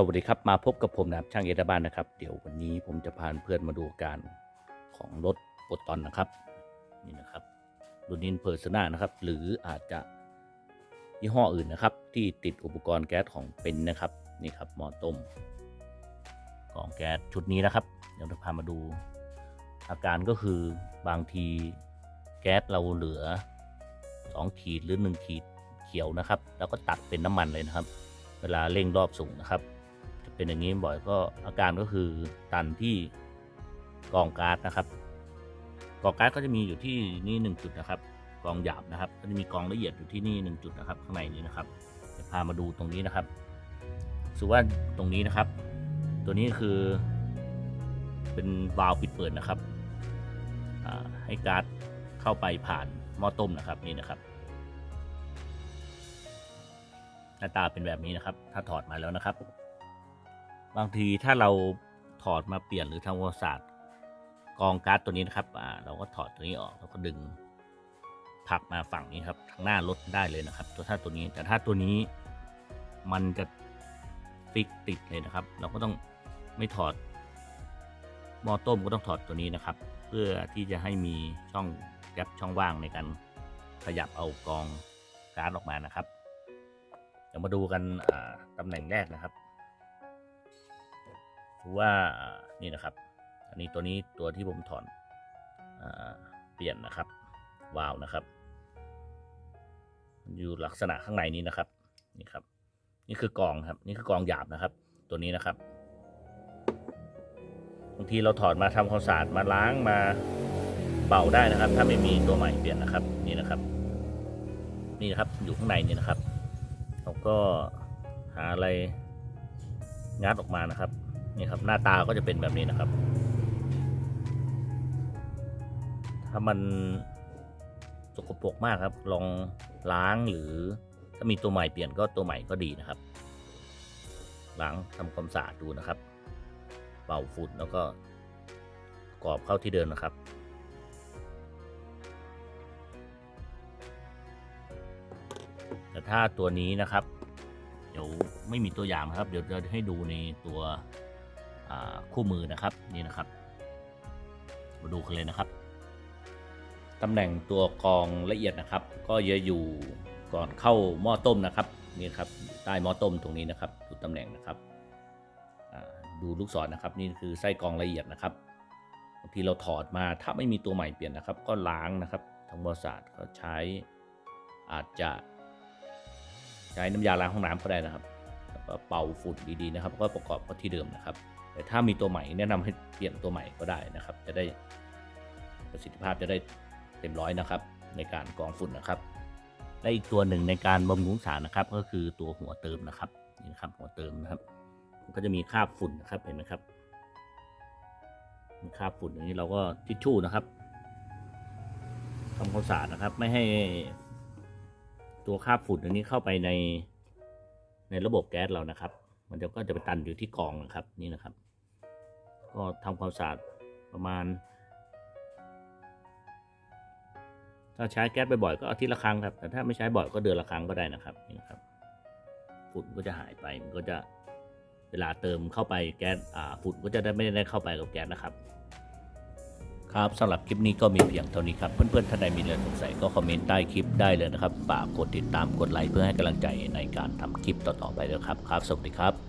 สวัสดีครับมาพบกับผมนะครับช่างเอตบ้านนะครับ เดี๋ยววันนี้ผมจะพาเพื่อนมาดูการของรถโปรตอนนะครับนี่นะครับรุ่นนินเพอร์ซนานะครับ หรืออาจจะยี่ห้ออื่นนะครับ ที่ติดอุปกรณ์แก๊สของเป็นนะครับนี่ครับหม้อต้มของแก๊สชุดนี้นะครับ เดี๋ยวจะพามาดู อาการก็คือบางทีแก๊สเราเหลือ 2 ขีดหรือ 1 ขีดเขียวนะครับ แล้วก็ตัดเป็นน้ำมันเลยนะครับ เวลาเร่งรอบสูงนะครับ เป็นอย่างนี้บ่อยก็อาการก็คือตันที่กองก๊าซนะครับ กองก๊าซก็จะมีอยู่ที่นี่หนึ่งจุดนะครับกองหยาบนะครับ ก็จะมีกองละเอียดอยู่ที่นี่หนึ่งจุดนะครับ ข้างในนี้นะครับจะพามาดูตรงนี้นะครับสุว่าตรงนี้นะครับ ตัวนี้คือเป็นวาล์วปิดเปิดนะครับให้ก๊าซเข้าไปผ่านหม้อต้มนะครับนี่นะครับ หน้าตาเป็นแบบนี้นะครับ ถ้าถอดมาแล้วนะครับ บางทีถ้าเราถอดมาเปลี่ยนหรือทำความสะอาดกองก๊าซตัวนี้นะครับอ่าเราก็ถอดตัวนี้ออกแล้วก็ดึงผักมาฝั่งนี้ครับทางหน้ารถได้เลยนะครับ ตัวถ้าตัวนี้แต่ถ้าตัวนี้มันจะฟิกติดเลยนะครับ เราก็ต้องไม่ถอดหม้อต้มก็ต้องถอดตัวนี้นะครับ เพื่อที่จะให้มีช่องแกลบช่องว่างในการขยับเอากองก๊าซออกมานะครับเดี๋ยวมาดูกันตำแหน่งแรกนะครับ ถือว่านี่นะครับ อันนี้ตัวนี้ตัวที่ผมถอนอเปลี่ยนนะครับวาล์วนะครับ อยู่ลักษณะข้างในนี้นะครับนี่ครับ นี่คือกองครับ นี่คือกองหยาบนะครับ ตัวนี้นะครับบางทีเราถอดมาทำความสะอาดมาล้างมาเป่าได้นะครับ ถ้าไม่มีตัวใหม่เปลี่ยนนะครับ นี่นะครับนี่นะครับอยู่ข้างในนี่นะครับเราก็หาอะไรงัดออกมานะครับ นี่ครับหน้าตาก็จะเป็นแบบนี้นะครับ ถ้ามันสกปรกมากครับ ลองล้างหรือถ้ามีตัวใหม่เปลี่ยนก็ตัวใหม่ก็ดีนะครับ ล้างทำความสะอาดดูนะครับ เป่าฝุ่นแล้วก็กรอบเข้าที่เดิมนะครับแต่ถ้าตัวนี้นะครับ เดี๋ยวไม่มีตัวอย่างนะครับ เดี๋ยวจะให้ดูในตัว คู่มือนะครับนี่นะครับ มาดูกันเลยนะครับตำแหน่งตัวกองละเอียดนะครับ ก็จะอยู่ก่อนเข้าหม้อต้มนะครับนี่ครับใต้หม้อต้มตรงนี้นะครับดูตำแหน่งนะครับดูลูกศรนะครับ นี่คือไส้กองละเอียดนะครับบางทีเราถอดมาถ้าไม่มีตัวใหม่เปลี่ยนนะครับ ก็ล้างนะครับทางบริษัทก็ใช้อาจจะใช้น้ำยาล้างห้องน้ำก็ได้นะครับ เป่าฝุ่นดีๆนะครับ ก็ประกอบเข้าที่เดิมนะครับ แต่ถ้ามีตัวใหม่แนะนำให้เปลี่ยนตัวใหม่ก็ได้นะครับ จะได้ประสิทธิภาพจะได้เต็มร้อยนะครับ ในการกรองฝุ่นนะครับและอีกตัวหนึ่งในการบำรุงสารนะครับ ก็คือตัวหัวเติมนะครับนี่นะครับหัวเติมนะครับมันก็จะมีคราบฝุ่นนะครับเห็นไหมครับคราบฝุ่นอย่างนี้เราก็ทิชชู่นะครับทำความสะอาดนะครับ ไม่ให้ตัวคราบฝุ่นอันนี้เข้าไปใน ในระบบแก๊สเรานะครับ มันจะก็จะไปตันอยู่ที่กองนะครับนี่นะครับ ก็ทำความสะอาดประมาณ ถ้าใช้แก๊สบ่อยๆก็อาทิตย์ละครั้งครับ แต่ถ้าไม่ใช้บ่อยก็เดือนละครั้งก็ได้นะครับนี่นะครับฝุ่นก็จะหายไปมันก็จะเวลาเติมเข้าไปแก๊สอ่าฝุ่นก็จะได้ไม่ได้เข้าไปกับแก๊สนะครับ ครับสำหรับคลิปนี้ก็มีเพียงเท่านี้ครับ เพื่อนๆท่านใดมีเรื่องสงสัยก็คอมเมนต์ใต้คลิปได้เลยนะครับฝากกดติดตามกดไลค์เพื่อให้กำลังใจในการทำคลิปต่อๆไปด้วยครับครับ สวัสดีครับ